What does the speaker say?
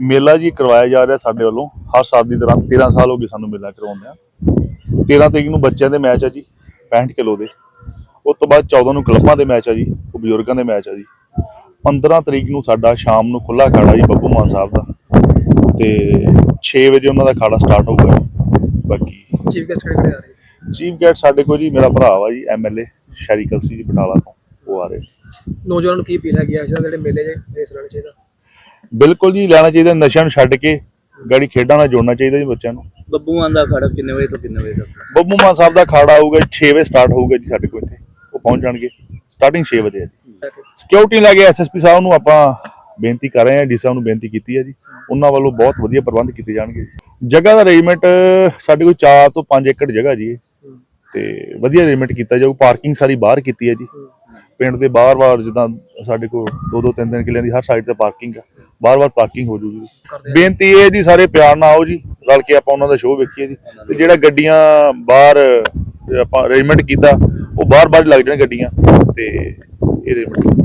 ਮੇਲਾ ਜੀ ਕਰਵਾਇਆ ਜਾ ਰਿਹਾ ਸਾਡੇ ਵੱਲੋਂ। ਹਰ ਸਾਲ ਦੀ ਤਰ੍ਹਾਂ 13 ਸਾਲ ਹੋ ਗਏ ਸਾਨੂੰ ਮੇਲਾ ਕਰਵਾਉਂਦੇ ਆ। 13 ਤਰੀਕ ਨੂੰ ਬੱਚਿਆਂ ਦੇ ਮੈਚ ਆ ਜੀ 65 ਕਿਲੋ ਦੇ। ਉਸ ਤੋਂ ਬਾਅਦ 14 ਨੂੰ ਕਲੱਬਾਂ ਦੇ ਮੈਚ ਆ ਜੀ ਉਹ ਬਜ਼ੁਰਗਾਂ ਦੇ ਮੈਚ ਆ ਜੀ। 15 ਤਰੀਕ ਨੂੰ ਸਾਡਾ ਸ਼ਾਮ ਨੂੰ ਖੁੱਲਾ ਅਖਾੜਾ ਜੀ ਬੱਬੂ ਮਾਨ ਸਾਹਿਬ ਦਾ। ਤੇ 6 ਵਜੇ ਉਹਨਾਂ ਦਾ ਅਖਾੜਾ ਸਟਾਰਟ ਹੋਊਗਾ ਜੀ। ਬਾਕੀ ਚੀਫ ਗੈਸਟ ਕਿਹੜੇ ਕਿਹੜੇ ਆ ਰਹੇ? ਚੀਫ ਗੈਸਟ ਸਾਡੇ ਕੋਲ ਜੀ ਮੇਰਾ ਭਰਾ ਵਾ ਜੀ ਐਮਐਲਏ ਸ਼ੈਰੀ ਕਲਸੀ ਜੀ ਬਟਾਲਾ ਤੋਂ ਉਹ ਆ ਰਹੇ ਨੌਜਵਾਨਾਂ ਨੂੰ ਕੀ ਅਪੀਲ ਹੈਗੀ ਆ ਇਸ ਦਾ ਜਿਹੜੇ ਮੇਲੇ 'ਚ ਹਿੱਸਾ ਲੈਣਾ ਚਾਹੀਦਾ ਬਿਲਕੁਲ ਜੀ ਲੈਣਾ ਚਾਹੀਦਾ ਨਸ਼ਿਆਂ ਨੂੰ ਛੱਡ ਕੇ ਗਾੜੀ ਖੇਡਾਂ ਨਾਲ ਜੋੜਨਾ ਚਾਹੀਦਾ ਜੀ ਬੱਚਿਆਂ ਨੂੰ। ਬੱਬੂ ਮਾਨ ਦਾ ਅਖਾੜਾ ਕਿੰਨੇ ਵਜੇ ਤੋਂ ਕਿੰਨੇ ਵਜੇ ਤੱਕ? ਬੱਬੂ ਮਾਨ ਸਾਹਿਬ ਦਾ ਅਖਾੜਾ ਆਊਗਾ 6 ਵਜੇ ਸਟਾਰਟ ਹੋਊਗਾ ਜੀ ਸਾਡੇ ਕੋਲ ਇੱਥੇ। ਉਹ ਪਹੁੰਚ ਜਾਣਗੇ। ਸਟਾਰਟਿੰਗ 6 ਵਜੇ ਹੈ ਜੀ। ਸਿਕਿਉਰਿਟੀ ਲੈ ਕੇ ਐਸਐਸਪੀ ਸਾਹਿਬ ਨੂੰ ਆਪਾਂ ਬੇਨਤੀ ਕਰ ਰਹੇ ਹਾਂ ਡੀ ਸਾਹਿਬ ਨੂੰ ਬੇਨਤੀ ਕੀਤੀ ਹੈ ਜੀ। ਉਹਨਾਂ ਵੱਲੋਂ ਬਹੁਤ ਵਧੀਆ ਪ੍ਰਬੰਧ ਕੀਤੇ ਜਾਣਗੇ ਜਗ੍ਹਾ ਦਾ ਅਰੇਂਜਮੈਂਟ ਸਾਡੇ ਕੋਲ 4 ਤੋਂ 5 ਏਕੜ ਜਗ੍ਹਾ ਜੀ। ਤੇ ਵਧੀਆ ਅਰੇਂਜਮੈਂਟ ਕੀਤਾ ਜਾਊ ਪਾਰਕਿੰਗ ਸਾਰੀ ਬਾਹਰ ਕੀਤੀ ਹੈ ਜੀ। ਪਿੰਡ ਦੇ ਬਾਹਰ-ਬਾਹਰ ਜਿੱਦਾਂ ਸਾਡੇ ਕੋਲ ਦੋ ਦੋ ਤਿੰਨ ਤਿੰਨ ਕਿੱਲਿਆਂ ਦੀ ਹਰ ਸਾਈਡ ਤੇ ਪਾਰਕਿੰਗ ਆ। ਬਾਹਰ-ਬਾਹਰ ਪਾਰਕਿੰਗ ਹੋ ਜੂਗੀ। ਬੇਨਤੀ ਇਹ ਹੈ ਜੀ ਸਾਰੇ ਪਿਆਰ ਨਾਲ ਆਓ ਜੀ ਰਲ ਕੇ ਆਪਾਂ ਉਹਨਾਂ ਦਾ ਸ਼ੋਅ ਵੇਖੀਏ ਜੀ। ਤੇ ਜਿਹੜਾ ਗੱਡੀਆਂ ਬਾਹਰ ਆਪਾਂ ਅਰੇਂਜਮੈਂਟ ਕੀਤਾ ਉਹ ਬਾਹਰ-ਬਾਹਰ ਲੱਗ ਜਾਣ ਗੱਡੀਆਂ ਤੇ ਇਹ arrangement